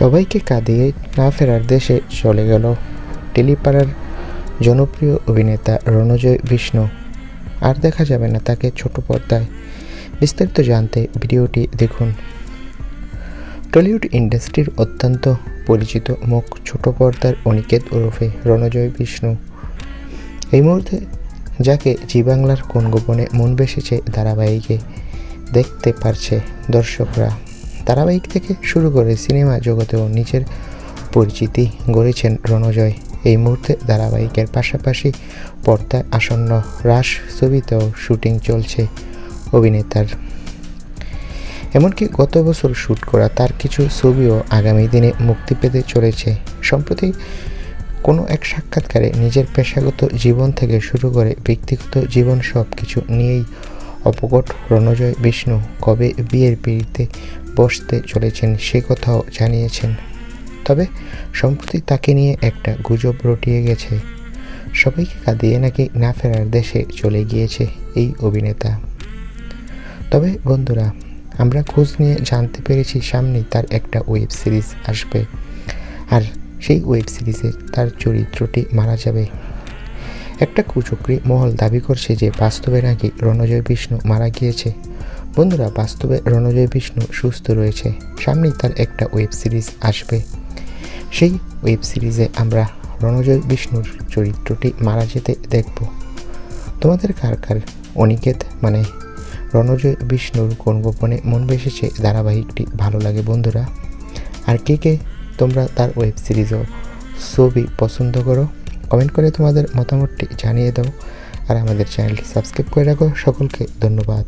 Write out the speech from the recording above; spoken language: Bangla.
সবাইকে কাঁদিয়ে না ফেরার দেশে চলে গেল টেলিপাড়ার জনপ্রিয় অভিনেতা রণজয় বিষ্ণু। আর দেখা যাবে না তাকে ছোট পর্দায়। বিস্তারিত জানতে ভিডিওটি দেখুন। টলিউড ইন্ডাস্ট্রির অত্যন্ত পরিচিত মুখ ছোট পর্দার অনিকেত ওরফে রণজয় বিষ্ণু। এই মুহূর্তে যাকে জি বাংলার কোন গোপনে মন বেসেছে ধারাবাহিকে দেখতে পারছে দর্শকরা। ধারাবাহিক থেকে শুরু করে সিনেমা জগতেও নিজের পরিচিতি গড়েছেন রণজয়। এই মুহূর্তে ধারাবাহিকের পাশাপাশি পর্দায় আসন্ন রাস ছবিতেও শুটিং চলছে অভিনেতার। এমনকি গত বছর শ্যুট করা তার কিছু ছবিও আগামী দিনে মুক্তি পেতে চলেছে। সম্প্রতি কোনো এক সাক্ষাৎকারে নিজের পেশাগত জীবন থেকে শুরু করে ব্যক্তিগত জীবন সব কিছু নিয়েই অপকট রণজয় বিষ্ণু কবে বিয়ের পিড়িতে বসতে চলেছেন, সে কথাও জানিয়েছেন। তবে সম্প্রতি তাকে নিয়ে একটা গুজব রটিয়ে গেছে। সবাইকে কাঁদিয়ে নাকি না ফেরার দেশে চলে গিয়েছে এই অভিনেতা। তবে বন্ধুরা, আমরা খোঁজ নিয়ে জানতে পেরেছি সামনেই তার একটা ওয়েব সিরিজ আসবে। আর সেই ওয়েব সিরিজে তার চরিত্রটি মারা যাবে। একটা কুচক্রি মহল দাবি করছে যে বাস্তবে নাকি রণজয় বিষ্ণু মারা গিয়েছে। বন্ধুরা, বাস্তবে রণজয় বিষ্ণু সুস্থ রয়েছে। সামনেই তার একটা ওয়েব সিরিজ আসবে। সেই ওয়েব সিরিজে আমরা রণজয় বিষ্ণুর চরিত্রটি মারা যেতে দেখব। তোমাদের কার কার অনিকেত মানে রণজয় বিষ্ণুর কোন গোপনে মন বেসেছে ধারাবাহিকটি ভালো লাগে বন্ধুরা? আর কে কে তোমরা তার ওয়েব সিরিজও ছবি পছন্দ করো? কমেন্ট করে তোমাদের মতামতটি জানিয়ে দাও। আর আমাদের চ্যানেলটি সাবস্ক্রাইব করে রাখো। সকলকে ধন্যবাদ।